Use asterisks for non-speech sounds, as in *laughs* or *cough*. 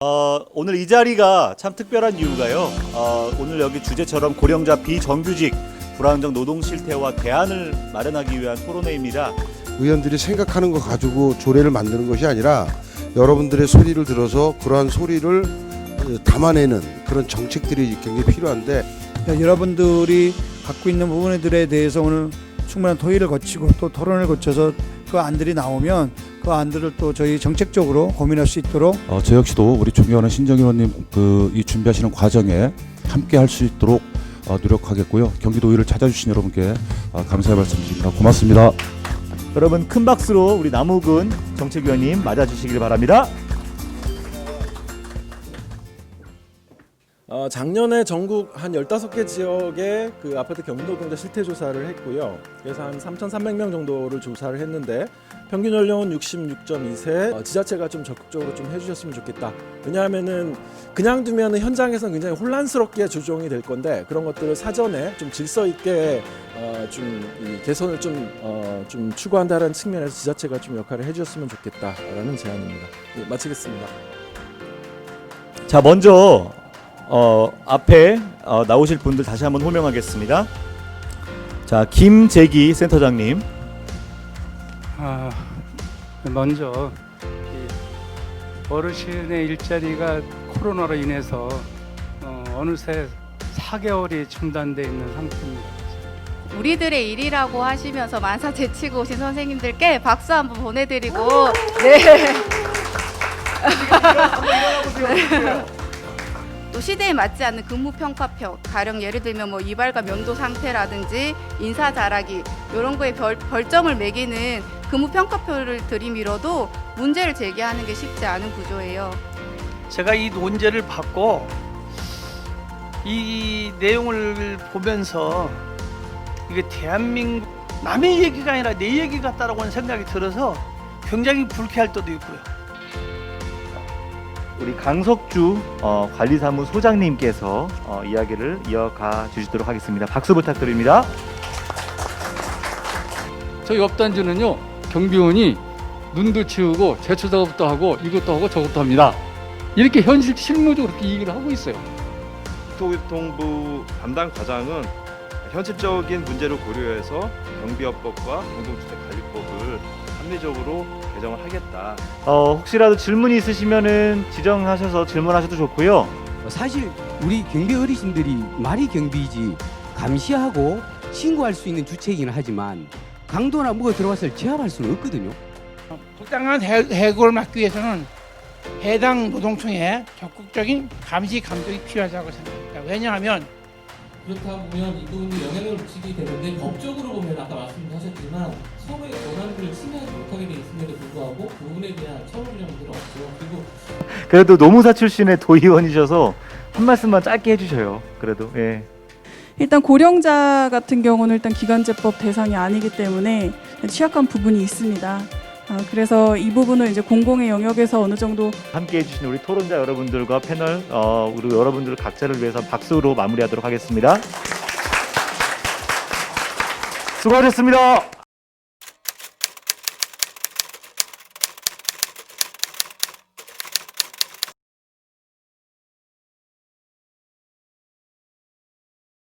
어, 오늘 이 자리가 참 특별한 이유가요. 어, 오늘 여기 주제처럼 고령자 비정규직 불안정 노동 실태와 대안을 마련하기 위한 토론회입니다. 의원들이 생각하는 거 가지고 조례를 만드는 것이 아니라 여러분들의 소리를 들어서 그러한 소리를 어, 담아내는 그런 정책들이 굉장히 필요한데 야, 여러분들이 갖고 있는 부분들에 대해서 오늘 충분한 토의를 거치고 또 토론을 거쳐서 그 안들이 나오면 그 안들을 또 저희 정책적으로 고민할 수 있도록 어, 저 역시도 우리 존경하는 신정 의원님 그 이 준비하시는 과정에 함께 할 수 있도록 어, 노력하겠고요. 경기도의를 찾아주신 여러분께 어, 감사의 말씀드립니다. 고맙습니다. 여러분 큰 박수로 우리 남우근 정책위원님 맞아주시길 바랍니다. 어, 작년에 전국 한 15개 지역의 그 아파트 경기노동자 실태 조사를 했고요. 그래서 한 3,300명 정도를 조사를 했는데 평균 연령은 66.2세. 어, 지자체가 좀 적극적으로 좀 해주셨으면 좋겠다. 왜냐하면은 그냥 두면 현장에서는 굉장히 혼란스럽게 조정이 될 건데 그런 것들을 사전에 좀 질서 있게 어, 좀이 개선을 좀, 어, 좀 추구한다는 측면에서 지자체가 좀 역할을 해주셨으면 좋겠다라는 제안입니다. 네, 마치겠습니다. 자 먼저 어, 앞에 어, 나오실 분들 다시 한번 호명하겠습니다. 자 김재기 센터장님, 아, 먼저 이 어르신의 일자리가 코로나로 인해서 어, 어느새 4개월이 중단돼 있는 상태입니다. 우리들의 일이라고 하시면서 만사 제치고 오신 선생님들께 박수 한번 보내드리고 네. *laughs* 또 시대에 맞지 않는 근무 평가표 가령 예를 들면 뭐 이발과 면도 상태라든지 인사 잘하기 이런 거에 벌, 벌점을 매기는 근무 평가표를 들이밀어도 문제를 제기하는 게 쉽지 않은 구조예요. 제가 이 논제를 받고 이 내용을 보면서 이게 대한민국 남의 얘기가 아니라 내 얘기 같다라고 생각이 들어서 굉장히 불쾌할 때도 있고요. 우리 강석주 어, 관리사무 소장님께서 어, 이야기를 이어가 주시도록 하겠습니다. 박수 부탁드립니다. 저희 업단지는요 경비원이 눈도 치우고 제초 작업도 하고 이것도 하고 저것도 합니다. 이렇게 현실 실무적으로 그렇게 얘기를 하고 있어요. 국토교통부 담당 과장은 현실적인 문제를 고려해서 경비업법과 공동주택관리법을 합리적으로 개정을 하겠다. 어, 혹시라도 질문이 있으시면은 지정하셔서 질문하셔도 좋고요. 사실 우리 경비 어르신들이 말이 경비이지 감시하고 신고할 수 있는 주체이긴 하지만 강도나 뭐가 들어왔을 때 제압할 수는 없거든요. 적당한 해고를 막기 위해서는 해당 노동청에 적극적인 감시 감독이 필요하다고 생각합니다. 왜냐하면 그렇다 보면 이 부분이 영향을 미치게 되는데 법적으로 권한들을 침해하지 못하게 돼 있음에도 불구하고 그 부분에 대한 처벌령들은 없죠. 그리고 그래도 노무사 출신의 도의원이셔서 한 말씀만 짧게 해주셔요. 그래도 예. 일단 고령자 같은 경우는 일단 기간제법 대상이 아니기 때문에 취약한 부분이 있습니다. 아, 그래서 이 부분을 이제 공공의 영역에서 어느 정도 함께 해주신 우리 토론자 여러분들과 패널 어, 우리 여러분들 각자를 위해서 박수로 마무리하도록 하겠습니다. 수고하셨습니다.